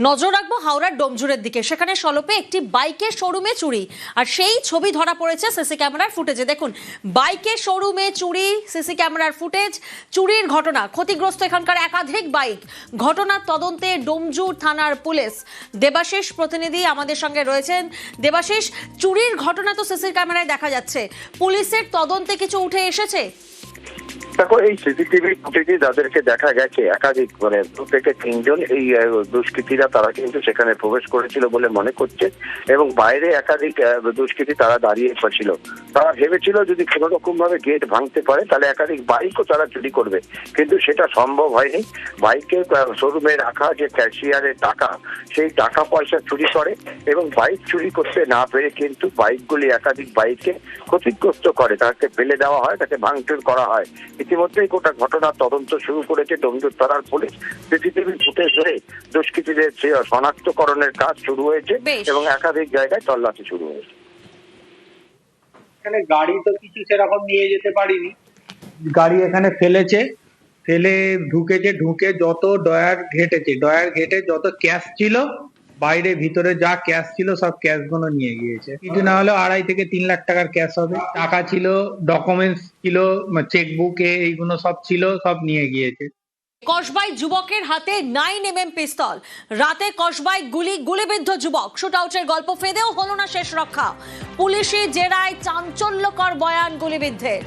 নজর রাখব হাওড়ার ডোমজুরের দিকে। সেখানে সলপে একটি বাইকের শোরুমে চুরি। আর সেই ছবি ধরা পড়েছে সিসি ক্যামেরার ফুটেজে। দেখুন, বাইকের শোরুমে চুরি, সিসি ক্যামেরার ফুটেজ, চুরির ঘটনা, ক্ষতিগ্রস্ত এখানকার একাধিক বাইক। ঘটনার তদন্তে ডোমজুর থানার পুলিশ। দেবাশিস প্রতিনিধি আমাদের সঙ্গে রয়েছেন। দেবাশিস, চুরির ঘটনা তো সিসি ক্যামেরায় দেখা যাচ্ছে। পুলিশের তদন্তে কিছু উঠে এসেছে? দেখো, এই সিসিটিভি ফুটেজে যাদেরকে দেখা গেছে, একাধিক মানে দু থেকে তিনজন এই দুষ্কৃতীরা তারা কিন্তু সেখানে প্রবেশ করেছিল বলে মনে করছে এবং বাইরে একাধিক দুষ্কৃতী তারা দাঁড়িয়ে ছিল তারা ভেবেছিল যদি কোনো রকম ভাবে গেট ভাঙতে পারে, তাহলে একাধিক বাইকও তারা চুরি করবে। কিন্তু সেটা সম্ভব হয়নি। বাইকে শোরুমে রাখা যে ক্যাশিয়ারের টাকা, সেই টাকা পয়সা চুরি করে এবং বাইক চুরি করতে না পেরে কিন্তু বাইকগুলি একাধিক বাইককে ক্ষতিগ্রস্ত করে। তাকে ফেলে দেওয়া হয়, তাকে ভাঙচুর করা হয়। ইতিমধ্যেই গোটা ঘটনার তদন্ত শুরু করেছে ডোমজুর থানার পুলিশ। সিসিটিভি ফুটেজ ধরে দুষ্কৃতীদের শনাক্তকরণের কাজ শুরু হয়েছে এবং একাধিক জায়গায় তল্লাশি শুরু হয়েছে। এখানে গাড়ি তো কিছু সেরকম নিয়ে যেতে পারিনি। গাড়ি এখানে ফেলেছে ফেলে ঢুকেছে ঢুকে যত ডয়ার ঘেটেছে ডয়ার ঘেটে যত ক্যাশ ছিল বাইরে ভিতরে যা ক্যাশ ছিল সব ক্যাশগুলো নিয়ে গিয়েছে। কিছু না হলেও আড়াই থেকে তিন লাখ টাকার ক্যাশ হবে। টাকা ছিল ডকুমেন্টস ছিল চেকবুকে এইগুলো সব ছিল, সব নিয়ে গিয়েছে। কসবাই যুবকের হাতে নাইন এম এম পিস্তল রাতে কসবাই গুলি, গুলিবিদ্ধ যুবক। শুট আউটের গল্প ফেদেও হলো না শেষ রক্ষা। পুলিশি জেরায় চাঞ্চল্যকর বয়ান গুলিবিদ্ধের।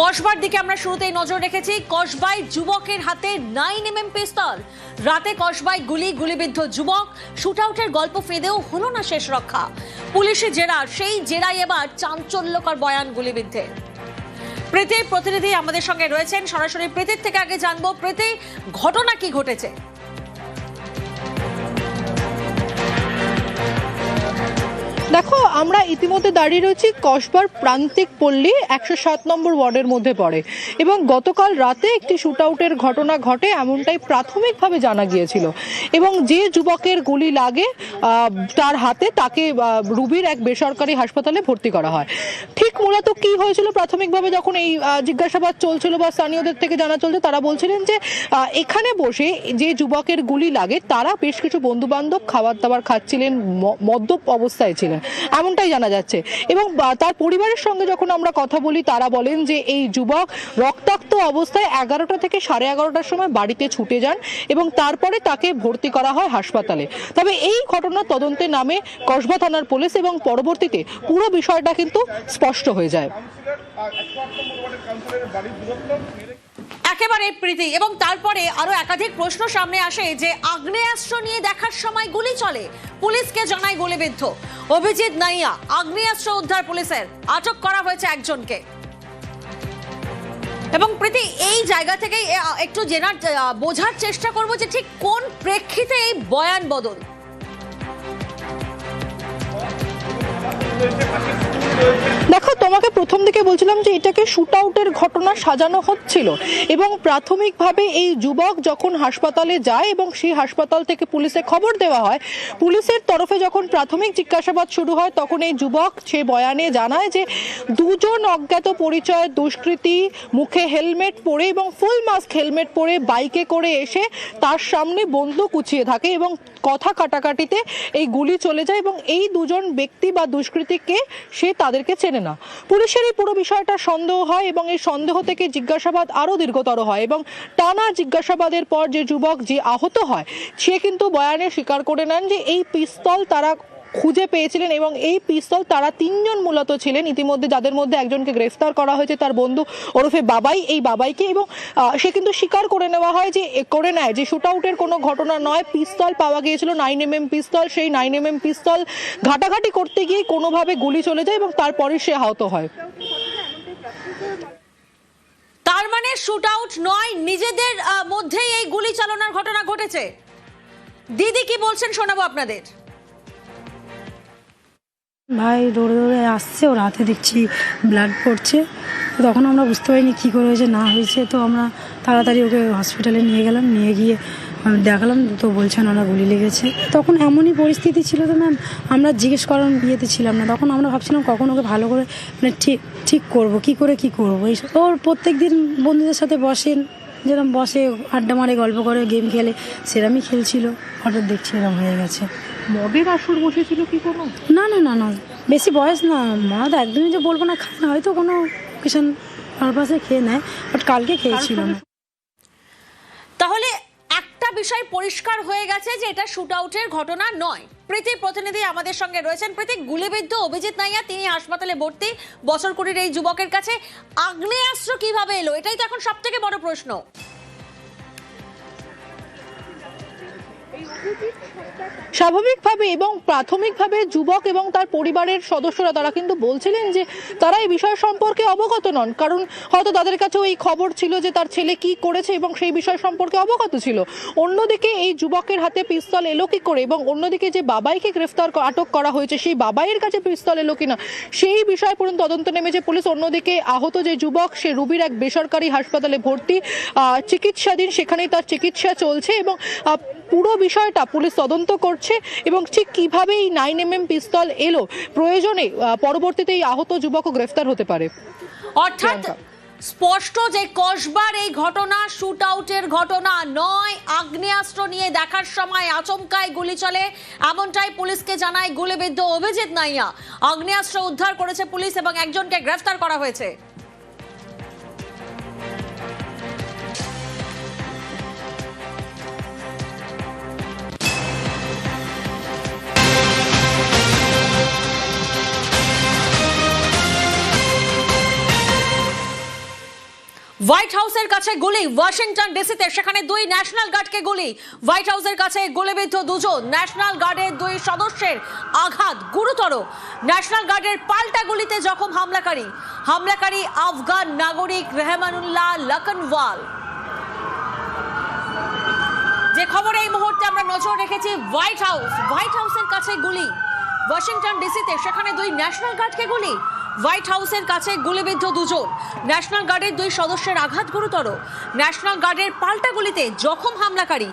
কসবার দিকে আমরা শুরুতেই নজর রেখেছি। কসবাই যুবকের হাতে নাইন এম এম পিস্তল রাতে কসবাই গুলি, গুলিবিদ্ধ যুবক। শুট আউটের গল্প ফেদেও হলো না শেষ রক্ষা। পুলিশি জেরা, সেই জেরায় এবার চাঞ্চল্যকর বয়ান গুলিবিদ্ধের প্রীতির প্রতিনিধি আমাদের সঙ্গে রয়েছেন। সরাসরি প্রীতির থেকে আগে জানব, প্রীতি, ঘটনা কি ঘটেছে? দেখো, আমরা ইতিমধ্যে দাঁড়িয়ে রয়েছি কসবার প্রান্তিক পল্লী, একশো সাত নম্বর ওয়ার্ডের মধ্যে পড়ে। এবং গতকাল রাতে একটি শুট আউটের ঘটনা ঘটে, এমনটাই প্রাথমিকভাবে জানা গিয়েছিল। এবং যে যুবকের গুলি লাগে তার হাতে তাকে রুবির এক বেসরকারি হাসপাতালে ভর্তি করা হয়। ঠিক মূলত কি হয়েছিল? প্রাথমিকভাবে যখন এই জিজ্ঞাসাবাদ চলছিল বা স্থানীয়দের থেকে জানা চলছে, তারা বলছিলেন যে এখানে বসে যে যুবকের গুলি লাগে, তারা বেশ কিছু বন্ধু বান্ধব খাবার দাবার খাচ্ছিলেন মদ্যপ অবস্থায় ছিলেন, এমনটাই জানা যাচ্ছে। এবং তার পরিবারের সঙ্গে যখন আমরা কথা বলি, তারা বলেন যে, এই যুবক রক্তাক্ত অবস্থায় এগারোটা থেকে সাড়ে এগারোটার সময় বাড়িতে ছুটে যান এবং তারপরে তাকে ভর্তি করা হয় হাসপাতালে। তবে এই ঘটনার তদন্তে নামে কসবা থানার পুলিশ এবং পরবর্তীতে পুরো বিষয়টা কিন্তু স্পষ্ট হয়ে যায়। একেবারে প্রীতি এবং তারপরে আরও একাধিক প্রশ্ন সামনে আসে যে আগ্নেয়াস্ত্র নিয়ে দেখার সময় গুলি চলে। পুলিশকে জানায় গুলিবিদ্ধ। অভিজিৎ নাইয়া আগ্নেয়াস্ত্র উদ্ধার পুলিশের। আটক করা হয়েছে একজনকে। এবং প্রীতি এই জায়গা থেকেই একটু জেনার বোঝার চেষ্টা করব যে ঠিক কোন প্রেক্ষিতে এই বয়ান বদল। দেখো, তোমাকে প্রথম দিকে বলছিলাম যে এটাকে শুট আউটের ঘটনা সাজানো হচ্ছিল এবং প্রাথমিকভাবে এই যুবক যখন হাসপাতালে যায় এবং সেই হাসপাতাল থেকে পুলিশে খবর দেওয়া হয়, পুলিশের তরফে যখন প্রাথমিক জিজ্ঞাসাবাদ শুরু হয়, তখন এই যুবক সে বয়ানে জানায় যে দুজন অজ্ঞাত পরিচয় দুষ্কৃতী, মুখে হেলমেট পরে এবং ফুল মাস্ক হেলমেট পরে বাইকে করে এসে তার সামনে বন্দুক উঁচিয়ে থাকে এবং কথা কাটাকাটিতে এই গুলি চলে যায় এবং এই দুজন ব্যক্তি বা দুষ্কৃতীকে সে তাদেরকে চেনে না। পুলিশের এই পুরো বিষয়টা সন্দেহ হয় এবং এই সন্দেহ থেকে জিজ্ঞাসাবাদ আরও দীর্ঘতর হয় এবং টানা জিজ্ঞাসাবাদের পর যে যুবক যে আহত হয়, সে কিন্তু বয়ানে স্বীকার করে নেন যে এই পিস্তল তারা খুঁজে পেয়েছিলেন এবং এই পিস্তল তারা তিনজন মূলত ছিলেন। ইতিমধ্যে যাদের মধ্যে একজনকে গ্রেফতার করা হয়েছে, তার বন্ধু ওরফে বাবাই, এই বাবাইকে এবং সে কিন্তু স্বীকার করে নেওয়া হয় যে করে নেয় যে শুট আউটের কোনো ঘটনা নয়। পিস্তল পাওয়া গিয়েছিল, নাইন এম এম পিস্তল। সেই নাইন এম এম পিস্তল ঘাটাঘাটি করতে গিয়ে কোনোভাবে গুলি চলে যায় এবং তারপরে সে আহত হয়। তার মানে শুট আউট নয়, নিজেদের মধ্যেই এই গুলি চালনার ঘটনা ঘটেছে। দিদি কি বলছেন শোনাবো আপনাদের? ভাই, দৌড়ে দৌড়ে আসছে ওর হাতে দেখছি ব্লাড পড়ছে। তখন আমরা বুঝতে পারিনি কী করে হয়েছে, না হয়েছে। তো আমরা তাড়াতাড়ি ওকে হসপিটালে নিয়ে গেলাম। নিয়ে গিয়ে দেখালাম, তো বলছেন ওরা গুলি লেগেছে। তখন এমনই পরিস্থিতি ছিল তো ম্যাম আমরা জিজ্ঞেস করার ইয়েতে ছিলাম না। তখন আমরা ভাবছিলাম কখন ওকে ভালো করে মানে ঠিক ঠিক করব, কি করে কি করব। এই ওর প্রত্যেক দিন বন্ধুদের সাথে বসেন যেরকম বসে, আড্ডা মারে, গল্প করে গেম খেলে, সেরমই খেলছিল। হঠাৎ দেখছি এরকম হয়ে গেছে। মদের আসর বসেছিল কি কোনো? না না না না। বেশি বয়স না। মদ একদমই যে বলব না খায় না হয়তো কোনো কিষণ পারপাসে খেয়ে নেয় বাট কালকে খেয়েছিল তাহলে একটা বিষয় পরিষ্কার হয়ে গেছে যে এটা শুট আউটের ঘটনা নয়। প্রীতি প্রতিনিধি আমাদের সঙ্গে রয়েছেন। প্রীতি গুলিবিদ্ধ অভিজিৎ নাইয়া তিনি হাসপাতালে ভর্তি বছর কুড়ির এই যুবকের কাছে আগ্নেয়াস্ত্র কীভাবে এলো? এটাই তো এখন সব থেকে বড় প্রশ্ন। স্বাভাবিকভাবে এবং প্রাথমিকভাবে যুবক এবং তার পরিবারের সদস্যরা তারা কিন্তু বলছিলেন যে তারা এই বিষয় সম্পর্কে অবগত নন। কারণ হয়তো তাদের কাছেও এই খবর ছিল যে তার ছেলে কি করেছে এবং সেই বিষয় সম্পর্কে অবগত ছিল। অন্যদিকে এই যুবকের হাতে পিস্তল এলো কি করে এবং অন্যদিকে যে বাবাইকে গ্রেফতার আটক করা হয়েছে, সেই বাবাইয়ের কাছে পিস্তল এলো কিনা, সেই বিষয় পর্যন্ত তদন্ত নেমেছে পুলিশ। অন্যদিকে আহত যে যুবক, সে রুবির এক বেসরকারি হাসপাতালে ভর্তি চিকিৎসাধীন, সেখানেই তার চিকিৎসা চলছে এবং পুরো বিষয়টা পুলিশ তদন্ত করছে এবং ঠিক কীভাবে এই নাইন এম এম পিস্তল এলো প্রয়োজনে পরবর্তীতে এই আহত যুবকও গ্রেফতার হতে পারে। অর্থাৎ স্পষ্ট যে কসবার এই ঘটনা শুট আউটের ঘটনা নয় আগ্নেয়াস্ত্র নিয়ে দেখার সময় আচমকায় গুলি চলে এমনটাই পুলিশকে জানায় গুলিবিদ্ধ অভিজিৎ নাইয়া। আগ্নেয়াস্ত্র উদ্ধার করেছে পুলিশ এবং একজনকে গ্রেফতার করা হয়েছে। হোয়াইট হাউসের কাছে গুলি ওয়াশিংটন ডিসিতে সেখানে দুই ন্যাশনাল গার্ডকে গুলি। হোয়াইট হাউসের কাছে গুলিবিদ্ধ দুজন ন্যাশনাল গার্ডের দুই সদস্যের আঘাত গুরুতর। ন্যাশনাল গার্ডের পাল্টা গুলিতে জখম হামলাকারী হামলাকারী আফগান নাগরিক রেহমানুল্লাহ লকনওয়াল। যে খবরে এই মুহূর্তে আমরা নজর রেখেছি হোয়াইট হাউস হোয়াইট হাউসের কাছে গুলি ওয়াশিংটন ডিসিতে সেখানে দুই ন্যাশনাল গার্ডকে গুলি হোয়াইট হাউসের কাছে গুলিবিদ্ধ দুজন। ন্যাশনাল গার্ডের দুই সদস্যের আঘাত গুরুতর। ন্যাশনাল গার্ডের পাল্টা গুলিতে জখম হামলাকারী।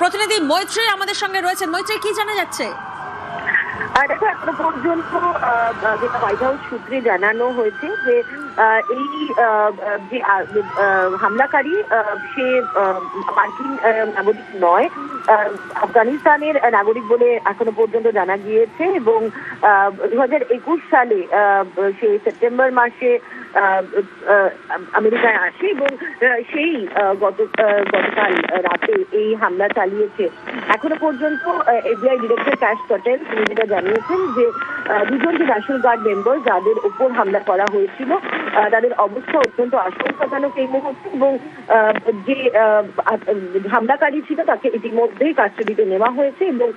প্রতিনিধি মৈত্রী আমাদের সঙ্গে রয়েছেন। মৈত্রী কি জানা যাচ্ছে? আর দেখো এখনও পর্যন্ত যেটা হোয়াইট হাউস সূত্রে জানানো হয়েছে যে এই যে হামলাকারী সে মার্কিন নাগরিক নয় আফগানিস্তানের নাগরিক বলে এখনও পর্যন্ত জানা গিয়েছে এবং দু হাজার একুশ সালে সে সেপ্টেম্বর মাসে আমেরিকায় আসে এবং সেই গতকাল রাতে এই হামলা চালিয়েছে। এখনও পর্যন্ত এফবিআই ডিরেক্টর ক্যাশ পটেল তিনি যেটা জানিয়েছেন যে দুজন যে ন্যাশনাল গার্ড মেম্বার যাদের উপর হামলা করা হয়েছিল তাদের অবস্থা অত্যন্ত আশঙ্কাজনক এই মুহূর্তে এবং যে হামলাকারী ছিল তাকে ইতিমধ্যেই কাস্টডিতে নেওয়া হয়েছে এবং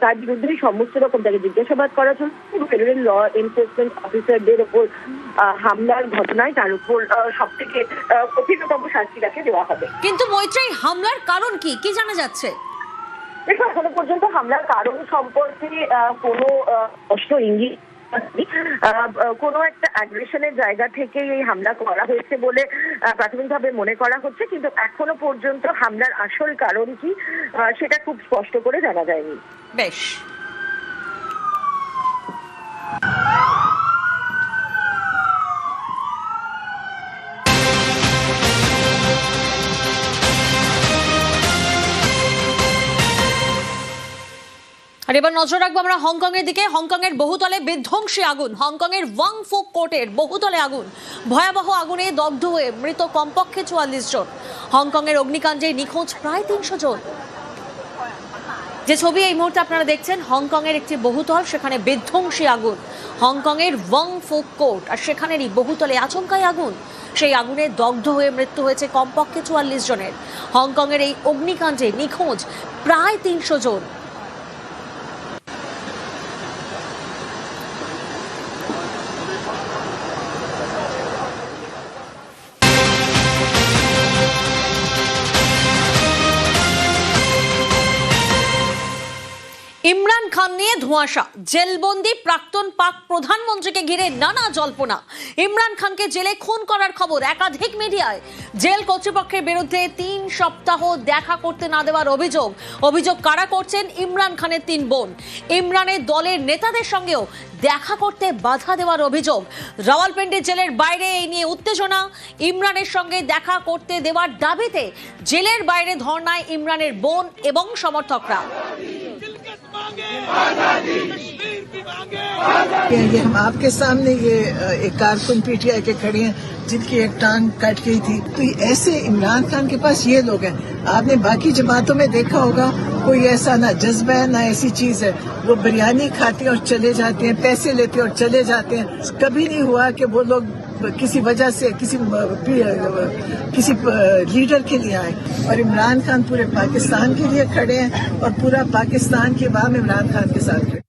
তার বিরুদ্ধে সমস্ত রকম তাকে জিজ্ঞাসাবাদ করা চলছে এবং ফেডারেল ল এনফোর্সমেন্ট অফিসারদের আহ, হামলার ঘটনায় তার উপর সব থেকে কঠিনতম শাস্তি তাকে দেওয়া হবে। কিন্তু মৈত্রী হামলার কারণ কি? কি জানা যাচ্ছে? দেখো এখনও পর্যন্ত হামলার কারণ সম্পর্কে কোনো স্পষ্ট ইঙ্গিত কোনো একটা অ্যাগ্রেশনের জায়গা থেকে এই হামলা করা হয়েছে বলে প্রাথমিকভাবে মনে করা হচ্ছে। কিন্তু এখনও পর্যন্ত হামলার আসল কারণ কি সেটা খুব স্পষ্ট করে জানা যায়নি। বেশ। নজর রাখব আমরা হংকং এর দিকে। হংকং এর বহুতলে বিধ্বংসী আগুন। হংকং এর ওয়াং ফুক কোর্টের বহুতলে আগুন। ভয়াবহ আগুনে দগ্ধ হয়ে মৃত কমপক্ষে চুয়াল্লিশ জন। হংকং এর অগ্নিকাণ্ডে নিখোঁজ প্রায় তিনশো জন। যে ছবি এই মুহূর্তে আপনারা দেখছেন হংকং এর একটি বহুতল, সেখানে বিধ্বংসী আগুন। হংকং এর ওয়াং ফুক কোর্ট, আর সেখানেরই বহুতলে আচমকাই আগুন। সেই আগুনে দগ্ধ হয়ে মৃত্যু হয়েছে কমপক্ষে চুয়াল্লিশ জনের। হংকং এর এই অগ্নিকাণ্ডে নিখোঁজ প্রায় তিনশো জন। ইমরান খান নিয়ে ধোঁয়াশা। জেলবন্দি প্রাক্তন পাক প্রধানমন্ত্রীকে ঘিরে নানা জল্পনা। ইমরান খানকে জেলে খুন করার খবর একাধিক মিডিয়ায়। জেল কর্তৃপক্ষের বিরুদ্ধে তিন সপ্তাহ দেখা করতে না দেওয়ার অভিযোগ। অভিযোগ কারা করছেন? ইমরান খানের তিন বোন। ইমরানের দলের নেতাদের সঙ্গেও দেখা করতে বাধা দেওয়ার অভিযোগ। রাওয়ালপিন্ডি জেলের বাইরে এই নিয়ে উত্তেজনা। ইমরানের সঙ্গে দেখা করতে দেওয়ার দাবিতে জেলের বাইরে ধর্নায় ইমরানের বোন এবং সমর্থকরা। ये हम आपके सामने ये एक कारकुन पीटीआई के खड़े हैं जिनकी एक टांग कट गई थी। तो ऐसे इमरान खान के पास ये लोग हैं। आपने बाकी जमातों में देखा होगा कोई ऐसा ना जज्बा है ना ऐसी चीज़ है। वो बिरयानी खाते हैं और चले जाते हैं पैसे लेते हैं और चले जाते हैं। कभी नहीं हुआ कि वो लोग کسی وجہ سے، کسی کسی لیڈر کے لیے آئے۔ اور عمران خان پورے پاکستان کے لیے کھڑے ہیں اور پورا پاکستان کے عوام عمران خان کے ساتھ کھڑے